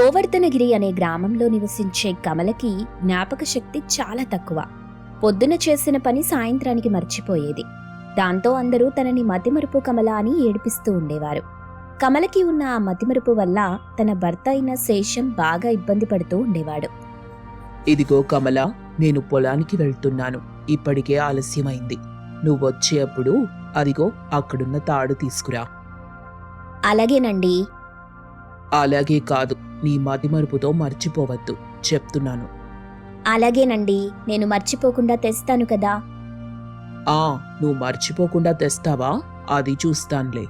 గోవర్ధనగిరి అనే గ్రామంలో నివసించే కమలకి జ్ఞాపక శక్తి చాలా తక్కువ. పొద్దున చేసిన పని సాయంత్రానికి మర్చిపోయేది. దాంతో అందరూ తనని మతిమరుపు కమల అని ఏడిపిస్తూ ఉండేవారు. కమలకి ఉన్న ఆ మతిమరుపు వల్ల తన భర్త అయిన శేషం బాగా ఇబ్బంది పడుతూ ఉండేవాడు. ఇదిగో కమల నేను పొలానికి వెళ్తున్నాను. ఇప్పటికే ఆలస్యమైంది. నువ్వు వచ్చేప్పుడు అదిగో అక్కడున్న తాడు తీసుకురా. అలాగేనండి. అలాగే కాదు నీ మతిమరుపుతో మర్చిపోవద్దు చెప్తున్నాను. అలాగేనండి నేను మర్చిపోకుండా తెస్తాను కదా. ఆ నువ్వు మర్చిపోకుండా తెస్తావా? అది చూస్తాన్లే.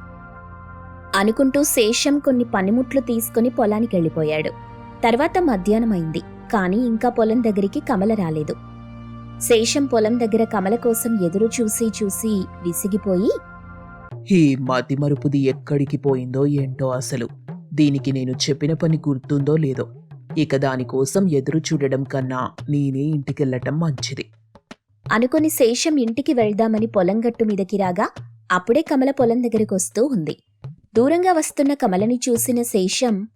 అనుకుంటూ శేషం కొన్ని పనిముట్లు తీసుకుని పొలానికి వెళ్ళిపోయాడు. తర్వాత మధ్యాహ్నమైంది కానీ ఇంకా పొలం దగ్గరికి కమల రాలేదు. శేషం పొలం దగ్గర కమల కోసం ఎదురు చూసి చూసి విసిగిపోయి ఈ మతిమరుపుది ఎక్కడికి పోయిందో ఏంటో అసలు దీనికి నేను చెప్పిన పని గుర్తుందో లేదో ఇక దానికోసం ఎదురు చూడడం కన్నా నేనే ఇంటికెళ్ళటం మంచిది. అనుకుని శేషం ఇంటికి వెళ్దామని పొలం గట్టు మీదకి రాగా అప్పుడే కమల పొలం దగ్గరికి వస్తూ ఉంది. దూరంగా వస్తున్న కమలని చూసిన శేషం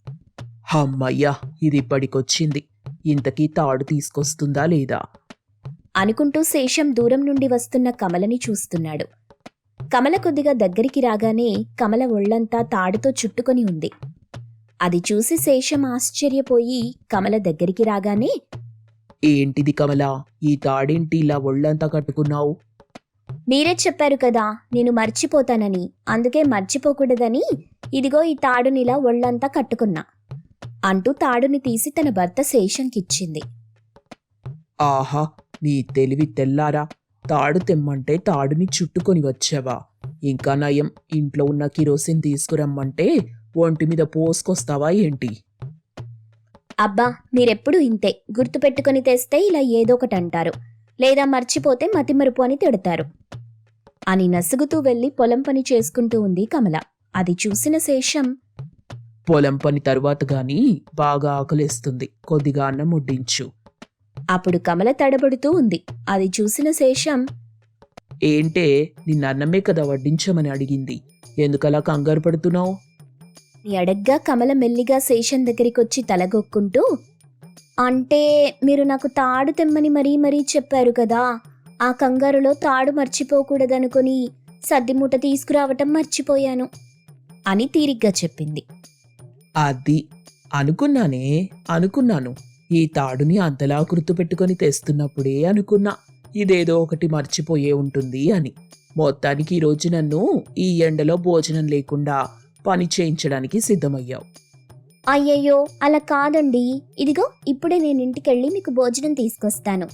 హమ్మయ్యా ఇది ఇప్పటికొచ్చింది. ఇంతకీ తాడు తీసుకొస్తుందా లేదా? అనుకుంటూ శేషం దూరం నుండి వస్తున్న కమలని చూస్తున్నాడు. కమల కొద్దిగా దగ్గరికి రాగానే కమల ఒళ్ళంతా తాడుతో చుట్టుకొని ఉంది. అది చూసి శేషం ఆశ్చర్యపోయి కమల దగ్గరికి రాగానే ఏంటిది కమలా? ఈ తాడేంటి ఇలా ఒళ్ళంతా కట్టుకున్నావు? మీరే చెప్పారు కదా నేను మర్చిపోతానని. అందుకే మర్చిపోకూడదని. ఇదిగో ఈ తాడునిలా ఒళ్ళంతా కట్టుకున్నా అంటూ తాడుని తీసి తన భర్త శేషంకిచ్చింది. ఆహా! నీ తెలివి తెల్లారా. తాడు తెమ్మంటే తాడుని చుట్టుకొని వచ్చావా. ఇంకా నయం ఇంట్లో ఉన్న కిరోసిన్ తీసుకురమ్మంటే ఒంటి మీద పోసుకొస్తావా ఏంటి? అబ్బా మీరెప్పుడు ఇంతే. గుర్తుపెట్టుకొని తెస్తే ఇలా ఏదో ఒకటి అంటారు లేదా మర్చిపోతే మతిమరుపు అని తిడతారు. అని నసుగుతూ వెళ్ళి పొలం పని చేసుకుంటూ ఉంది కమల. అది చూసిన శేషం పొలం పని తరువాత గాని బాగా ఆకలేస్తుంది. కొద్దిగా అన్నం వడ్డించు. అప్పుడు కమల తడబడుతూ ఉంది. అది చూసిన శేషం ఏంటే నిన్న అన్నమే కదా వడ్డించమని అడిగింది. ఎందుకలా కంగారు పడుతున్నావు? నీ అడగ్గా కమల మెల్లిగా శేషం దగ్గరికొచ్చి తలగొక్కుంటూ అంటే మీరు నాకు తాడు తెమ్మని మరీ మరీ చెప్పారు కదా ఆ కంగారులో తాడు మర్చిపోకూడదనుకొని సర్దిమూట తీసుకురావటం మర్చిపోయాను అని తీరిగ్గా చెప్పింది. అది అనుకున్నానే అనుకున్నాను. ఈ తాడుని అంతలా గుర్తుపెట్టుకొని తెస్తున్నప్పుడే అనుకున్నా. ఇదేదో ఒకటి మర్చిపోయే ఉంటుంది అని. మొత్తానికి ఈరోజు నన్ను ఈ ఎండలో భోజనం లేకుండా పని చేయించడానికి సిద్ధమయ్యావు. అయ్యయ్యో అలా కాదండి. ఇదిగో ఇప్పుడే నేను ఇంటికెళ్ళి మీకు భోజనం తీసుకొస్తాను.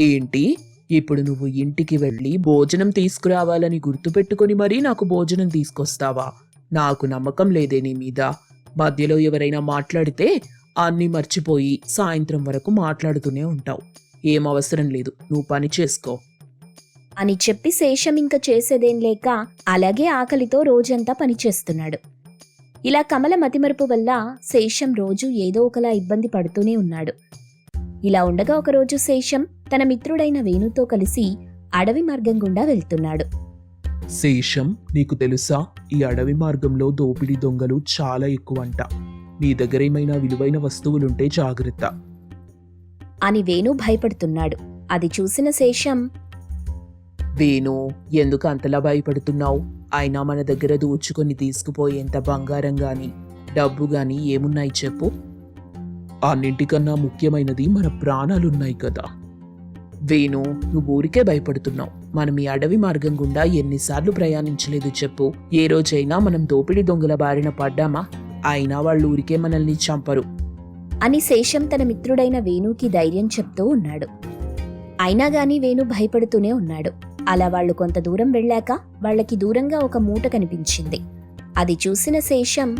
ఏంటి? ఇప్పుడు నువ్వు ఇంటికి వెళ్ళి భోజనం తీసుకురావాలని గుర్తుపెట్టుకొని మరీ నాకు భోజనం తీసుకొస్తావా? నాకు నమ్మకం లేదే నీ మీద. మధ్యలో ఎవరైనా మాట్లాడితే అన్నీ మర్చిపోయి సాయంత్రం వరకు మాట్లాడుతూనే ఉంటావు. ఏం అవసరం లేదు. నువ్వు పని చేసుకో. అని చెప్పి శేషం ఇంక చేసేదేం లేక అలాగే ఆకలితో రోజంతా పనిచేస్తున్నాడు ఇలా కమల మతిమరుపు వల్ల శేషం రోజు ఏదో ఒకలా ఇబ్బంది పడుతూనే ఉన్నాడు. ఇలా ఉండగా ఒకరోజు శేషం తన మిత్రుడైన వేణుతో కలిసి అడవి మార్గం గుండా వెళ్తున్నాడు. శేషం నీకు తెలుసా? ఈ అడవి మార్గంలో దోపిడీ దొంగలు చాలా ఎక్కువంట. నీ దగ్గర ఏమైనా విలువైన వస్తువులుంటే జాగ్రత్త. అని వేణు భయపడుతున్నాడు. అది చూసిన శేషం వేణు ఎందుకు అంతలా భయపడుతున్నావు? అయినా మన దగ్గర దోచుకొని తీసుకుపోయేంత బంగారం గాని డబ్బు గాని ఏమున్నాయి చెప్పు? అన్నింటికన్నా ముఖ్యమైనది మన ప్రాణాలున్నాయి కదా. వేణు నువ్వు ఊరికే భయపడుతున్నావు. మనం ఈ అడవి మార్గం గుండా ఎన్నిసార్లు ప్రయాణించలేదు చెప్పు. ఏ రోజైనా మనం దోపిడీ దొంగల బారిన పడ్డామా? అయినా వాళ్ళు ఊరికే మనల్ని చంపరు. అని శేషం తన మిత్రుడైన వేణుకి ధైర్యం చెప్తూ ఉన్నాడు. అయినా గాని వేణు భయపడుతూనే ఉన్నాడు. అలా వాళ్ళు కొంత దూరం వెళ్ళాక వాళ్ళకి దూరంగా ఒక మూట కనిపించింది. అది చూసిన శేషం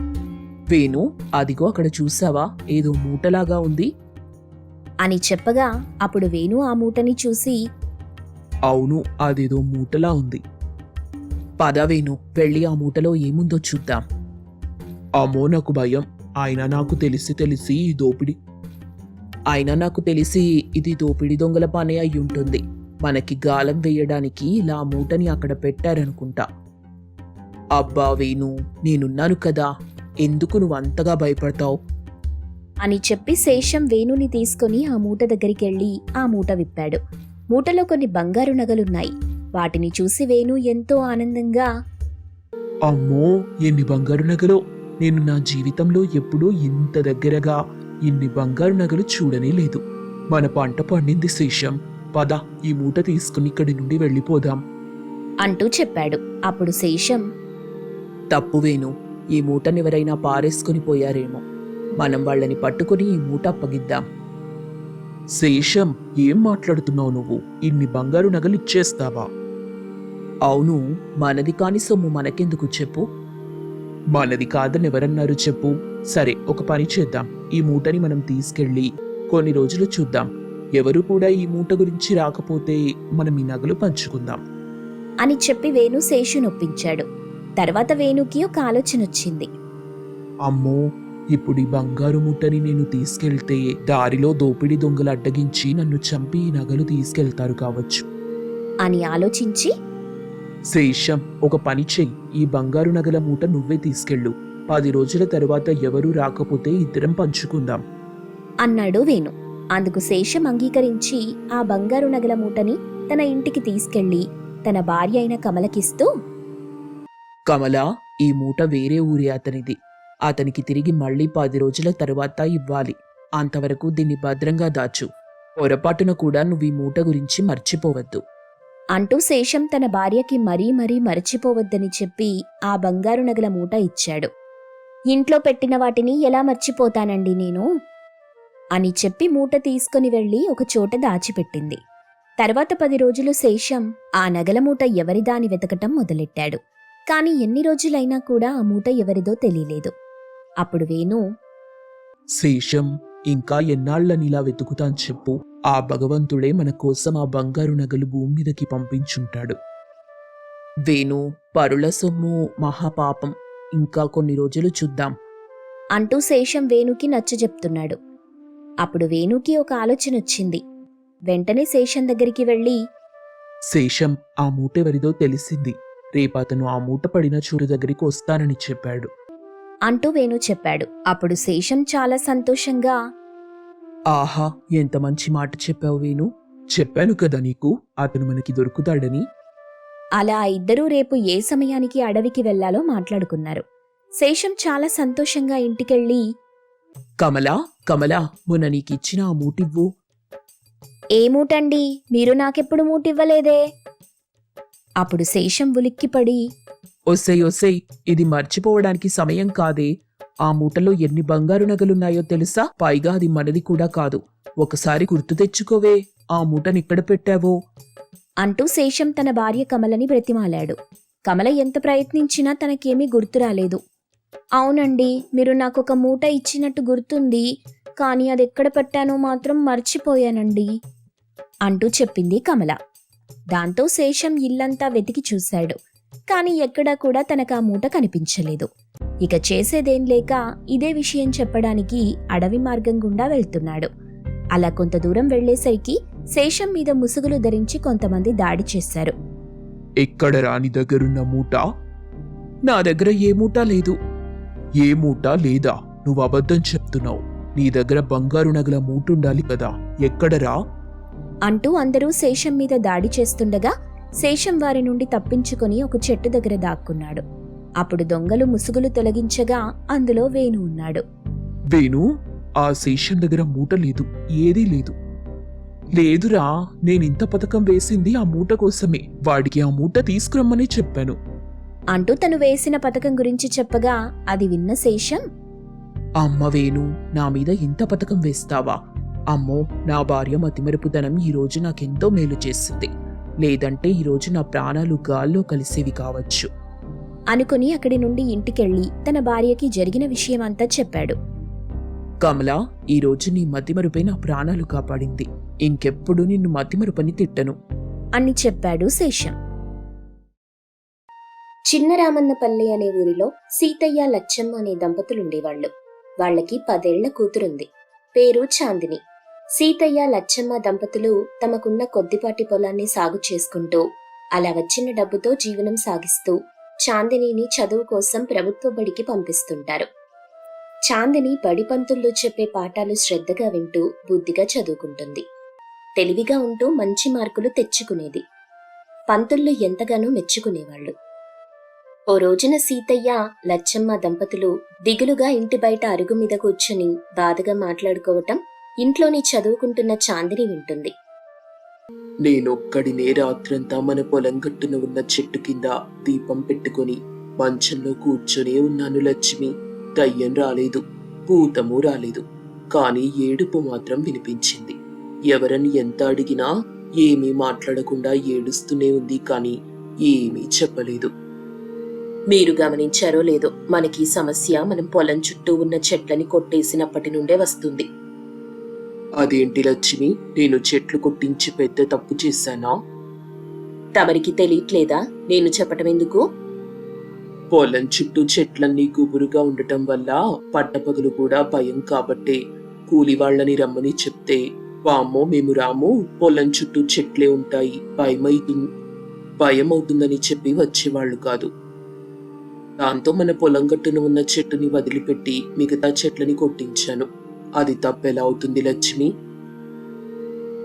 వేణు అదిగో అక్కడ చూసావా? ఏదో మూటలాగా ఉంది. అని చెప్పగా అప్పుడు వేణు ఆ మూటని చూసి అవును అదేదో మూటలా ఉంది. పద వేణు వెళ్ళి ఆ మూటలో ఏముందో చూద్దాం. అమ్మో నాకు భయం. అయినా నాకు తెలిసి తెలిసి ఈ దోపిడి. అయినా నాకు తెలిసి ఇది దోపిడి దొంగల పని అయి ఉంటుంది మనకి గాలం వేయడానికి ఇలా మూటని అక్కడ పెట్టారనుకుంటా. అబ్బా వేణు నేనున్నాను కదా ఎందుకు నువ్వు అంతగా భయపడతావు? అని చెప్పి శేషం వేణుని తీసుకొని ఆ మూట దగ్గరికి వెళ్ళి ఆ మూట విప్పాడు. మూటలో కొన్ని బంగారు నగలున్నాయి. వాటిని చూసి వేణు ఎంతో ఆనందంగా అమ్మో ఎన్ని బంగారు నగలు! నేను నా జీవితంలో ఎప్పుడూ ఇంత దగ్గరగా ఇన్ని బంగారు నగలు చూడనే లేదు. మన పంట పండింది శేషం. పద ఈ మూట తీసుకుని ఇక్కడి నుండి వెళ్ళిపోదాం. అంటూ చెప్పాడు. అప్పుడు శేషం తప్పువేను ఈ మూటనెవరైనా పారేసుకుని పోయారేమో. మనం వాళ్ళని పట్టుకుని ఈ మూట అప్పగిద్దాం. శేషం ఏం మాట్లాడుతున్నావు నువ్వు? ఇన్ని బంగారు నగలు ఇచ్చేస్తావా? అవును మనది కాని సొమ్ము మనకెందుకు చెప్పు? మనది కాదని ఎవరన్నారు చెప్పు? సరే ఒక పని చేద్దాం. ఈ మూటని మనం తీసుకెళ్ళి కొన్ని రోజులు చూద్దాం. ఎవరు కూడా ఈ మూట గురించి రాకపోతే మనం ఈ నగలు పంచుకుందాం. అని చెప్పి వేణు శేషు నొప్పించాడు. తర్వాత వేణుకి ఒక ఆలోచన వచ్చింది అమ్మో ఇప్పుడు ఈ బంగారు ముట్టని నేను తీసుకెళ్తే దారిలో దోపిడీ దొంగలు అడ్డగించి నన్ను చంపి ఈ నగలు తీసుకెళ్తారు కావచ్చు. అని ఆలోచించి శేషం ఒక పని చెయ్యి. ఈ బంగారు నగల మూట నువ్వే తీసుకెళ్ళు. పది రోజుల తర్వాత ఎవరూ రాకపోతే ఇద్దరం పంచుకుందాం. అన్నాడు వేణు. అందుకు శేషం అంగీకరించి ఆ బంగారు నగల మూటని తన ఇంటికి తీసుకెళ్ళి తన భార్య అయిన కమలకిస్తూ కమల ఈ మూట వేరే ఊరి అతనిది. అతనికి తిరిగి మళ్ళీ పది రోజుల తర్వాత ఇవ్వాలి. అంతవరకు దీన్ని భద్రంగా దాచు. పొరపాటున కూడా నువ్వు ఈ మూట గురించి మర్చిపోవద్దు. అంటూ శేషం తన భార్యకి మరీ మరీ మరచిపోవద్దని చెప్పి ఆ బంగారు నగల మూట ఇచ్చాడు. ఇంట్లో పెట్టిన వాటిని ఎలా మర్చిపోతానండి నేను? అని చెప్పి మూట తీసుకుని వెళ్ళి ఒక చోట దాచిపెట్టింది. తర్వాత పది రోజులు శేషం ఆ నగల మూట ఎవరిదా అని వెతకటం మొదలెట్టాడు. కాని ఎన్ని రోజులైనా కూడా ఆ మూట ఎవరిదో తెలియలేదు. అప్పుడు వేణు శేషం ఇంకా ఎన్నాళ్ళని ఇలా వెతుకుతాను చెప్పు. ఆ భగవంతుడే మన కోసం ఆ బంగారు నగలు భూమి మీదకి పంపించుంటాడు. వేణు పరుల సొమ్ము మహాపాపం. ఇంకా కొన్ని రోజులు చూద్దాం. అంటూ శేషం వేణుకి నచ్చజెప్తున్నాడు. అప్పుడు వేణుకి ఒక ఆలోచన వచ్చింది వెంటనే శేషం దగ్గరికి వెళ్ళి శేషం ఆ మూట ఎవరిదో తెలిసింది. రేపు అతను ఆ మూట పడిన చూరు దగ్గరికి వస్తానని చెప్పాడు. అంటూ వేణు చెప్పాడు. అప్పుడు శేషం చాలా సంతోషంగా ఆహా ఎంత మంచి మాట చెప్పావు వేణు. చెప్పాను కదా నీకు అతను మనకి దొరుకుతాడని. అలా ఇద్దరూ రేపు ఏ సమయానికి అడవికి వెళ్ళాలో మాట్లాడుకున్నారు. శేషం చాలా సంతోషంగా ఇంటికెళ్ళి కమలా కమలా మొన్న నీకిచ్చిన ఆ మూటివ్వు. ఏ మూటండి? మీరు నాకెప్పుడు మూటివ్వలేదే? అప్పుడు శేషం ఉలిక్కిపడి ఒసేయ్ ఒసేయ్ ఇది మర్చిపోవడానికి సమయం కాదే. ఆ మూటలో ఎన్ని బంగారు నగలున్నాయో తెలుసా? పైగా అది మనది కూడా కాదు. ఒకసారి గుర్తు తెచ్చుకోవే ఆ మూటనిక్కడ పెట్టావో? అంటూ శేషం తన భార్య కమలని బ్రతిమాలాడు. కమల ఎంత ప్రయత్నించినా తనకేమీ గుర్తు రాలేదు. అవునండి మీరు నాకు ఒక మూట ఇచ్చినట్టు గుర్తుంది కానీ అది ఎక్కడ పెట్టానో మాత్రం మర్చిపోయానండి. అంటూ చెప్పింది కమల. దాంతో శేషం ఇల్లంతా వెతికి చూశాడు కానీ ఎక్కడా కూడా తనకు ఆ మూట కనిపించలేదు. ఇక చేసేదేం లేక ఇదే విషయం చెప్పడానికి అడవి మార్గం గుండా వెళ్తున్నాడు. అలా కొంత దూరం వెళ్ళేసరికి శేషం మీద ముసుగులు ధరించి కొంతమంది దాడి చేశారు. ఎక్కడ రాని దగ్గరున్న మూట? నా దగ్గర ఏ మూట లేదు. ఏ మూట లేదా? నువ్వు అబద్ధం చెప్తున్నావు. నీ దగ్గర బంగారు నగల మూటుండాలి కదా. ఎక్కడరా అంటూ అందరూ శేషం మీద దాడి చేస్తుండగా శేషం వారి నుండి తప్పించుకొని ఒక చెట్టు దగ్గర దాక్కున్నాడు. అప్పుడు దొంగలు ముసుగులు తొలగించగా అందులో వేణు ఉన్నాడు. వేణు ఆ శేషం దగ్గర మూట లేదు ఏదీ లేదు. లేదురా నేనింత పథకం వేసింది ఆ మూట కోసమే. వాడికి ఆ మూట తీసుకురమ్మని చెప్పాను. అంటూ తను వేసిన పథకం గురించి చెప్పగా అది విన్న శేషం అమ్మ వేణు నా మీద ఇంత పథకం వేస్తావా? అమ్మో నా భార్య మతిమరుపుదనం ఈ రోజు నాకెంతో మేలు చేసింది. లేదంటే ఈ రోజు నా ప్రాణాలు గాల్లో కలిసేవి కావచ్చు. అనుకుని అక్కడి నుండి ఇంటికెళ్ళి తన భార్యకి జరిగిన విషయమంతా చెప్పాడు. కమలా ఈ రోజు నీ మతిమరుపై నా ప్రాణాలు కాపాడింది. ఇంకెప్పుడు నిన్ను మతిమరుపని తిట్టను. అని చెప్పాడు శేషం. చిన్నరామన్నపల్లి అనే ఊరిలో సీతయ్య లచ్చమ్మ అనే దంపతులుండేవాళ్ళు వాళ్ళకి పదేళ్ళ కూతురుంది. పేరు చాందిని. సీతయ్య లచ్చమ్మ దంపతులు తమకున్న కొద్దిపాటి పొలాన్ని సాగు చేసుకుంటూ అలా వచ్చిన డబ్బుతో జీవనం సాగిస్తూ చాందినిని చదువు కోసం ప్రభుత్వ బడికి పంపిస్తుంటారు. చాందిని బడి పంతుల్లో చెప్పే పాఠాలు శ్రద్ధగా వింటూ బుద్ధిగా చదువుకుంటుంది. తెలివిగా ఉంటూ మంచి మార్కులు తెచ్చుకునేది. పంతుళ్ళు ఎంతగానో మెచ్చుకునేవాళ్ళు. ఓ రోజున సీతయ్య లచ్చమ్మ దంపతులు దిగులుగా ఇంటి బయట అరుగు మీద కూర్చుని బాధగా మాట్లాడుకోవటం ఇంట్లోని చదువుకుంటున్న చాందిని వింటుంది. నేనొక్కడినే రాత్రంతా మన పొలం గట్టున ఉన్న చెట్టు కింద దీపం పెట్టుకొని మంచంలో కూర్చునే ఉన్నాను లక్ష్మి. దయ్యం రాలేదు భూతము రాలేదు కానీ ఏడుపు మాత్రం వినిపించింది. ఎవరని ఎంత అడిగినా ఏమీ మాట్లాడకుండా ఏడుస్తూనే ఉంది కానీ ఏమీ చెప్పలేదు. మీరు గమనించారో లేదో మనకి ఈ సమస్య మనం పొలం చుట్టూ ఉన్న చెట్లని కొట్టేసినప్పటి నుండే వస్తుంది. అదేంటి లక్ష్మి? నేను చెట్లు కొట్టించి పెద్ద తప్పు చేశానా? తమరికి తెలియట్లేదా? నేను చెప్పటం ఎందుకు? పొలం చుట్టూ చెట్లన్నీ గుబురుగా ఉండటం వల్ల పట్టపగలు కూడా భయం కాబట్టే కూలి వాళ్ళని రమ్మని చెప్తే వామ్మో మేము రాము పొలం చుట్టూ చెట్లే ఉంటాయి భయమైతుంది భయం అవుతుందని చెప్పి వచ్చేవాళ్ళు కాదు. దాంతో మన పొలం గట్టున ఉన్న చెట్టుని వదిలిపెట్టి మిగతా చెట్లని కొట్టించాను. అది తప్పెలా అవుతుంది లక్ష్మి?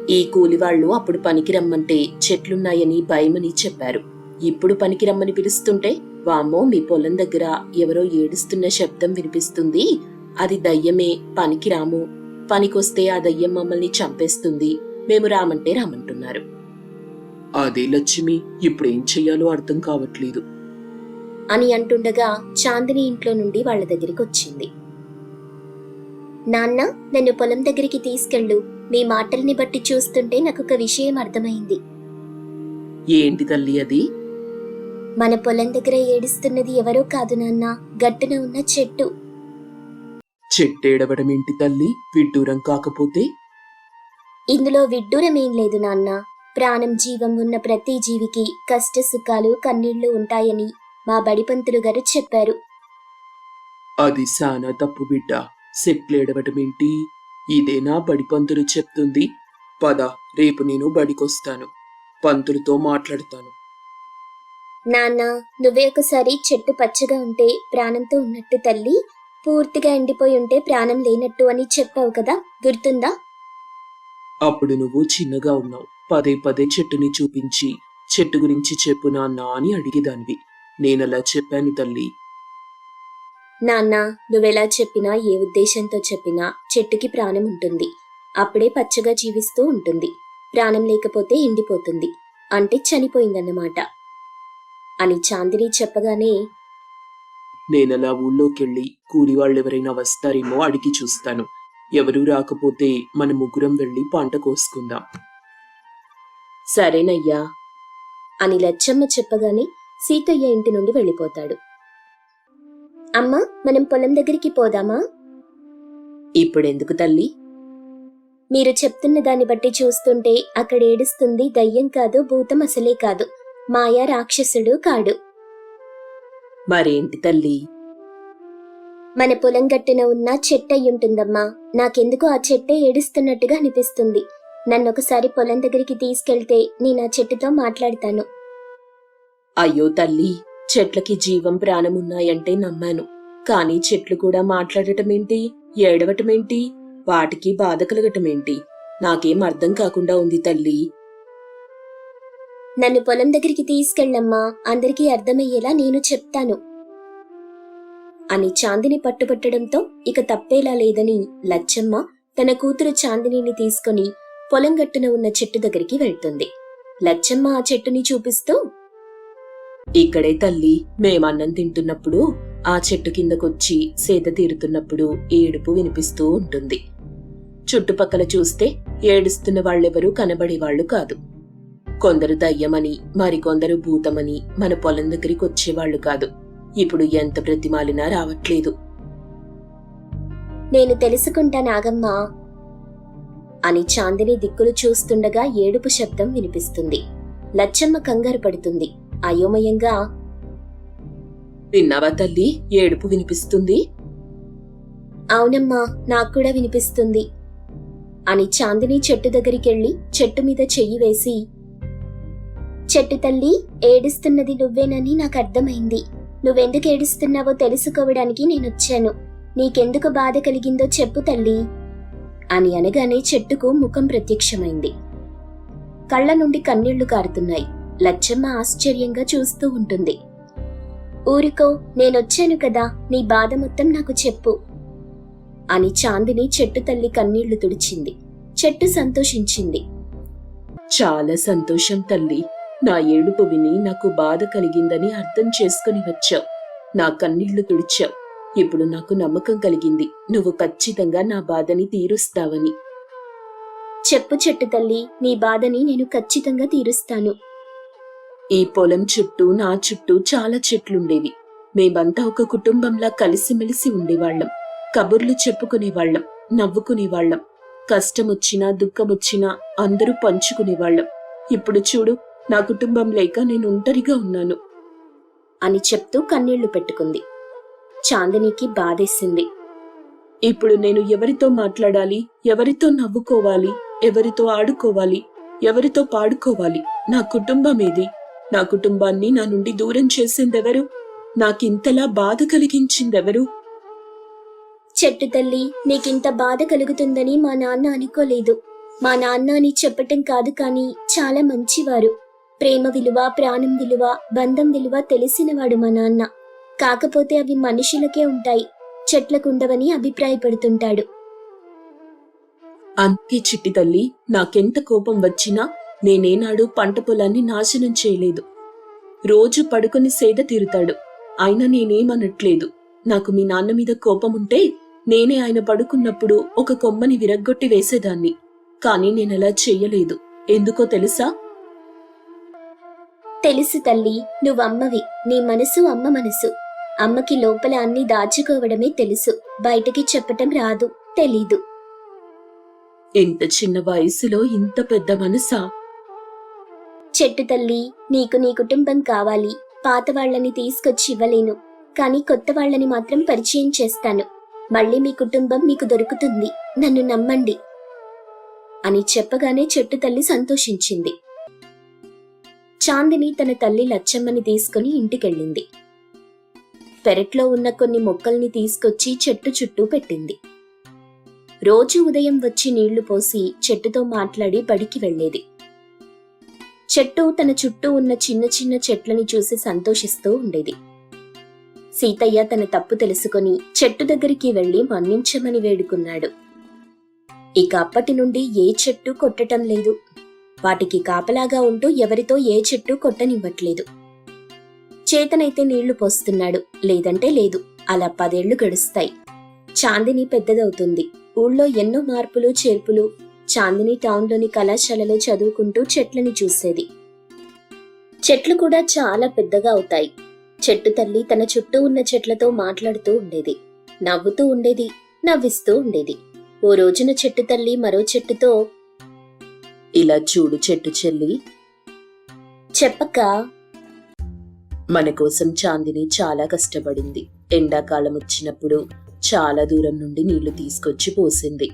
ఈ కూలి వాళ్ళు అప్పుడు పనికి రమ్మంటే చెట్లున్నాయని భయమని చెప్పారు. ఇప్పుడు పనికి రమ్మని పిలుస్తుంటే వామ్మో మీ పొలం దగ్గర ఎవరో ఏడుస్తున్న శబ్దం వినిపిస్తుంది. అది దయ్యమే పనికి రాము పనికొస్తే ఆ దయ్యం మమ్మల్ని చంపేస్తుంది. మేము రామంటే రామంటున్నారు. అదే లక్ష్మి ఇప్పుడేం చెయ్యాలో అర్థం కావట్లేదు. అని అంటుండగా చాందిని ఇంట్లో నుండి వాళ్ళ దగ్గరికి వచ్చింది. నాన్న నన్ను పొలం దగ్గరికి తీసుకెళ్ళు. మీ మాటల్ని బట్టి చూస్తుంటే నాకు ఒక విషయం అర్థమైంది. ఏంటి తల్లి అది? మన పొలం దగ్గర ఏడుస్తున్నది ఎవరో కాదు నాన్న. గట్టున ఉన్న చెట్టు. చెట్టేడవడం ఏంటి తల్లి? విడ్డూరం కాకపోతే? ఇందులో విడ్డూరమేం లేదు నాన్న. ప్రాణం జీవం ఉన్న ప్రతి జీవికి కష్ట సుఖాలు కన్నీళ్ళు ఉంటాయని మా బడిపంతులు గారు చెప్పారు. అది సానా తప్పు బిడ్డ. సెట్లేడవటం ఏంటి ఇదేనా బడి పంతులు చెప్తుంది. పద రేపు నేను బడికొస్తాను. పంతులతో మాట్లాడతాను. నాన్న నువ్వే ఒకసారి చెట్టు పచ్చగా ఉంటే ప్రాణంతో ఉన్నట్టు తల్లి పూర్తిగా ఎండిపోయి ఉంటే ప్రాణం లేనట్టు అని చెప్పావు కదా గుర్తుందా? అప్పుడు నువ్వు చిన్నగా ఉన్నావు. పదే పదే చెట్టుని చూపించి చెట్టు గురించి చెప్పు నాన్న అని అడిగేదానివి. నేనలా చెప్పాను తల్లి. నాన్న నువ్వెలా చెప్పినా ఏ ఉద్దేశంతో చెప్పినా చెట్టుకి ప్రాణం ఉంటుంది. అప్పుడే పచ్చగా జీవిస్తూ ఉంటుంది. ప్రాణం లేకపోతే ఎండిపోతుంది. అంటే చనిపోయిందన్నమాట. అని చాందిని చెప్పగానే నేనలా ఊళ్ళోకెళ్ళి కూలి వాళ్ళెవరైనా వస్తారేమో అడిగి చూస్తాను. ఎవరూ రాకపోతే మన ముగ్గురం వెళ్ళి పంట కోసుకుందాం. సరేనయ్యా. అని లచ్చమ్మ చెప్పగానే సీతయ్య ఇంటి నుండి వెళ్ళిపోతాడు. అమ్మా మనం పొలం దగ్గరికి పోదామా? ఇప్పుడెందుకు తల్లి? మీరు చెప్తున్న దాన్ని బట్టి చూస్తుంటే అక్కడ ఏడుస్తుంది దయ్యం కాదు భూతం అసలే కాదు. మాయా రాక్షసుడు కాడు. మరేంటి తల్లి? మన పొలం గట్టున ఉన్న చెట్టు అయ్యుంటుందమ్మా నాకెందుకు ఆ చెట్టే ఏడుస్తున్నట్టుగా అనిపిస్తుంది. నన్ను ఒకసారి పొలం దగ్గరికి తీసుకెళ్తే నేను ఆ చెట్టుతో మాట్లాడతాను. అయ్యో తల్లి చెట్లకి జీవం ప్రాణం ఉన్నాయంటే నమ్మాను. కానీ చెట్లు కూడా మాట్లాడటమేంటి? ఏడవటమేంటి? వాటికి బాధ కలగటమేంటి? నాకేం అర్థం కాకుండా ఉంది తల్లి. నన్ను పొలం దగ్గరికి తీసుకెళ్ళమ్మా. అందరికీ అర్థమయ్యేలా నేను చెప్తాను. అని చాందిని పట్టుబట్టడంతో ఇక తప్పేలా లేదని లచ్చమ్మ తన కూతురు చాందినిని తీసుకుని పొలం గట్టున ఉన్న చెట్టు దగ్గరికి వెళ్తుంది. లచ్చమ్మ ఆ చెట్టుని చూపిస్తూ ఇక్కడే తల్లి మేమన్నం తింటున్నప్పుడు ఆ చెట్టు కిందకొచ్చి సేద తీరుతున్నప్పుడు ఏడుపు వినిపిస్తూ ఉంటుంది. చుట్టుపక్కల చూస్తే ఏడుస్తున్న వాళ్ళెవరూ కనబడేవాళ్ళు కాదు. కొందరు దయ్యమని మరికొందరు భూతమని మన పొలం దగ్గరికి వచ్చేవాళ్ళు కాదు. ఇప్పుడు ఎంత బ్రతిమాలినా రావట్లేదు. నేను తెలుసుకుంటా నాగమ్మా. అని చాందిని దిక్కులు చూస్తుండగా ఏడుపు శబ్దం వినిపిస్తుంది. లచ్చమ్మ కంగారు పడుతుంది. అయోమయంగా. విన్నావా తల్లి? ఏడుపు వినిపిస్తుంది. అవునమ్మా నాకు కూడా వినిపిస్తుంది. అని చాందిని చెట్టు దగ్గరికెళ్ళి చెట్టు మీద చెయ్యి వేసి చెట్టు తల్లి ఏడుస్తున్నది నువ్వేనని నాకు అర్థమైంది. నువ్వెందుకు ఏడుస్తున్నావో తెలుసుకోవడానికి నేనొచ్చాను. నీకెందుకు బాధ కలిగిందో చెప్పు తల్లి అని అనగానే చెట్టుకు ముఖం ప్రత్యక్షమైంది. కళ్ళ నుండి కన్నీళ్ళు కారుతున్నాయి. లచ్చమ్మ ఆశ్చర్యంగా చూస్తూ ఉంటుంది. ఊరికో నేనొచ్చాను కదా నీ బాధ మొత్తం నాకు చెప్పు. అని చాందిని చెట్టు తల్లి కన్నీళ్ళు తుడిచింది. చెట్టు సంతోషించింది. చాలా సంతోషం తల్లి. నా ఏడుపు విని నాకు బాధ కలిగిందని అర్థం చేసుకుని వచ్చావు. నా కన్నీళ్ళు తుడిచావు. ఇప్పుడు నాకు నమ్మకం కలిగింది. నువ్వు ఖచ్చితంగా నా బాధని తీరుస్తావని. చెప్పు చెట్టు తల్లి నీ బాధని నేను ఖచ్చితంగా తీరుస్తాను. ఈ పొలం చుట్టూ నా చుట్టూ చాలా చెట్లుండేవి. మేమంతా ఒక కుటుంబంలా కలిసిమెలిసి ఉండేవాళ్ళం కబుర్లు చెప్పుకునేవాళ్ళం నవ్వుకునేవాళ్ళం కష్టమొచ్చినా దుఃఖమొచ్చినా అందరూ పంచుకునేవాళ్ళం ఇప్పుడు చూడు నా కుటుంబం లేక నేను ఒంటరిగా ఉన్నాను. అని చెప్తూ కన్నీళ్ళు పెట్టుకుంది. చాందినికి బాధేసింది. ఇప్పుడు నేను ఎవరితో మాట్లాడాలి? ఎవరితో నవ్వుకోవాలి? ఎవరితో ఆడుకోవాలి? ఎవరితో పాడుకోవాలి? నా కుటుంబం ఏది నా కుటుంబాన్ని నా నుండి దూరం చేసిందెవరు? నాకింతలా బాధ కలిగించిందెవరు? చెట్టు తల్లి నీకింత బాధ కలుగుతుందని మా నాన్న అనుకోలేదు. మా నాన్న అని చెప్పటం కాదు కానీ చాలా మంచివారు. ప్రేమ విలువ ప్రాణం విలువ బంధం విలువ తెలిసినవాడు మా నాన్న. కాకపోతే అవి మనుషులకే ఉంటాయి. చెట్లకుండవని అభిప్రాయపడుతుంటాడు. అంతే చిట్టి తల్లి నాకెంత కోపం వచ్చినా నేనేనాడు పంట పొలాన్ని నాశనం చేయలేదు. రోజు పడుకొని సేద తీరుతాడు. అయినా నేనేమనట్లేదు. నాకు మీ నాన్న మీద కోపం ఉంటే నేనే ఆయన పడుకున్నప్పుడు ఒక కొమ్మని విరగ్గొట్టి వేసేదాన్ని. కానీ నేనలా చెయ్యలేదు ఎందుకో తెలుసా? తెలుసు తల్లి. నువ్వమ్మవి. నీ మనసు అమ్మ మనసు. అమ్మకి లోపల అన్ని దాచుకోవడమే తెలుసు. బయటకి చెప్పటం రాదు. తెలీదు. ఇంత చిన్న వయసులో ఇంత పెద్ద మనసా? చెట్టు తల్లి నీకు నీ కుటుంబం కావాలి. పాత వాళ్ళని తీసుకొచ్చి ఇవ్వలేను. కానీ కొత్త వాళ్ళని మాత్రం పరిచయం చేస్తాను. మళ్ళీ మీ కుటుంబం మీకు దొరుకుతుంది. నన్ను నమ్మండి. అని చెప్పగానే చెట్టు తల్లి సంతోషించింది. చాందిని తన తల్లి లచ్చమ్మని తీసుకుని ఇంటికెళ్ళింది. పెరట్లో ఉన్న కొన్ని మొక్కల్ని తీసుకొచ్చి చెట్టు చుట్టూ పెట్టింది. రోజు ఉదయం వచ్చి నీళ్ళు పోసి చెట్టుతో మాట్లాడి బడికి వెళ్ళేది. చెట్టు తన చుట్టూ ఉన్న చిన్న చిన్న చెట్లని చూసి సంతోషిస్తూ ఉండేది. సీతయ్య తన తప్పు తెలుసుకొని చెట్టు దగ్గరికి వెళ్ళి మన్నించమని వేడుకున్నాడు. ఇక అప్పటి నుండి ఏ చెట్టు కొట్టటం లేదు. వాటికి కాపలాగా ఉంటూ ఎవరితో ఏ చెట్టు కొట్టనివ్వట్లేదు. చేతనైతే నీళ్ళు పోస్తున్నాడు. లేదంటే లేదు. అలా పదేళ్ళు గడుస్తాయి. చాందిని పెద్దదవుతుంది. ఊళ్ళో ఎన్నో మార్పులు చేర్పులు చాందిని టౌన్లోని కళాశాలలో చదువుకుంటూ చెట్లని చూసేది. చెట్లు కూడా చాలా పెద్దగా అవుతాయి. చెట్టు తల్లి తన చుట్టూ ఉన్న చెట్లతో మాట్లాడుతూ ఉండేది. నవ్వుతూ ఉండేది. నవ్విస్తూ ఉండేది. ఓ రోజున చెట్టు తల్లి మరో చెట్టుతో ఇలా చూడు చెట్టు చెల్లి. చెప్పక. మన కోసం చాందిని చాలా కష్టపడింది. ఎండాకాలం వచ్చినప్పుడు చాలా దూరం నుండి నీళ్ళు తీసుకొచ్చి పోసింది.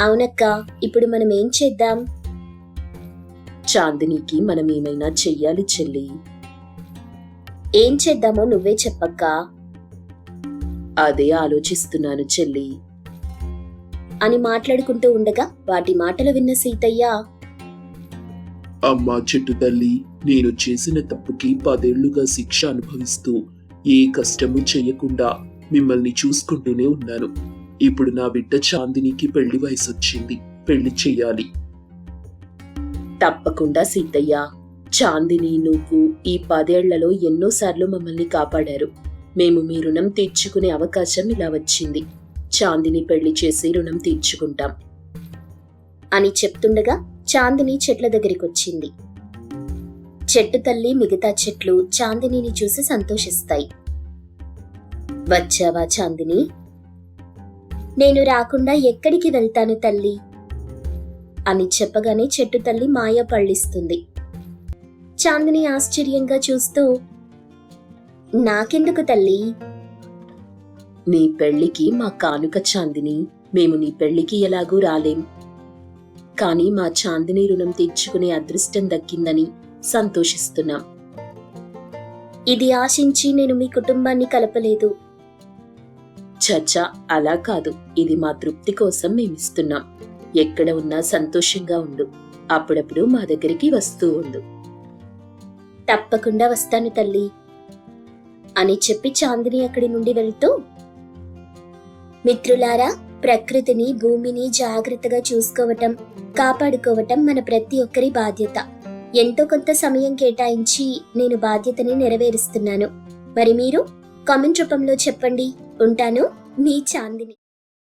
అవునక్క ఇప్పుడు మనం ఏం చేద్దాం? చాందినికి మనం ఏమైనా చెయ్యాలి చెల్లి. ఏం చేద్దామో నువ్వే చెప్పక్క. అదే ఆలోచిస్తున్నాను చెల్లి. అని మాట్లాడుకుంటూ ఉండగా వాటి మాటలు విన్న సీతయ్య అమ్మా చెట్టు తల్లి నేను చేసిన తప్పుకి పదేళ్ళుగా శిక్ష అనుభవిస్తూ ఏ కష్టము చెయ్యకుండా మిమ్మల్ని చూసుకుంటూనే ఉన్నాను. ఇప్పుడు నా బిడ్డ చాందినికి పెళ్ళి వయసు వచ్చింది పెళ్ళి చెయ్యాలి. తప్పకుండా సీతయ్య చాందిని నువ్వు ఈ పదేళ్ళలో ఎన్నోసార్లు మమ్మల్ని కాపాడారు. మేము మీ రుణం తీర్చుకునే అవకాశం ఇలా వచ్చింది. చాందిని పెళ్ళి చేసి రుణం తీర్చుకుంటాం. అని చెప్తుండగా చాందిని చెట్ల దగ్గరికొచ్చింది. చెట్టు తల్లి మిగతా చెట్లు చాందినిని చూసి సంతోషిస్తాయి. వచ్చావా చాందిని? నేను రాకుండా ఎక్కడికి వెళ్తాను తల్లి? అని చెప్పగానే చెట్టు తల్లి మాయ పళ్ళిస్తుంది. చాందిని ఆశ్చర్యంగా చూస్తూ నాకెందుకు తల్లి? నీ పెళ్ళికి మా కానుక చాందిని. మేము నీ పెళ్ళికి ఎలాగూ రాలేం. కానీ మా చాందిని రుణం తీర్చుకునే అదృష్టం దక్కిందని సంతోషిస్తున్నాం. ఇది ఆశించి నేను మీ కుటుంబాన్ని కలపలేదు. చచ్చా అలా కాదు. ఇది మా తృప్తి కోసం మేమిస్తున్నాం. ఎక్కడ ఉన్నా సంతోషంగా ఉండు. అప్పుడప్పుడు మా దగ్గరికి వస్తూ ఉండు. తప్పకుండా వస్తాను తల్లి. అని చెప్పి చాందిని అక్కడి నుండి వెళ్తూ మిత్రులారా ప్రకృతిని భూమిని జాగ్రత్తగా చూసుకోవటం కాపాడుకోవటం మన ప్రతి ఒక్కరి బాధ్యత. ఎంతో కొంత సమయం కేటాయించి నేను బాధ్యతని నెరవేరుస్తున్నాను. మరి మీరు కామెంట్ రూపంలో చెప్పండి. ఉంటాను. మీ చాందిని.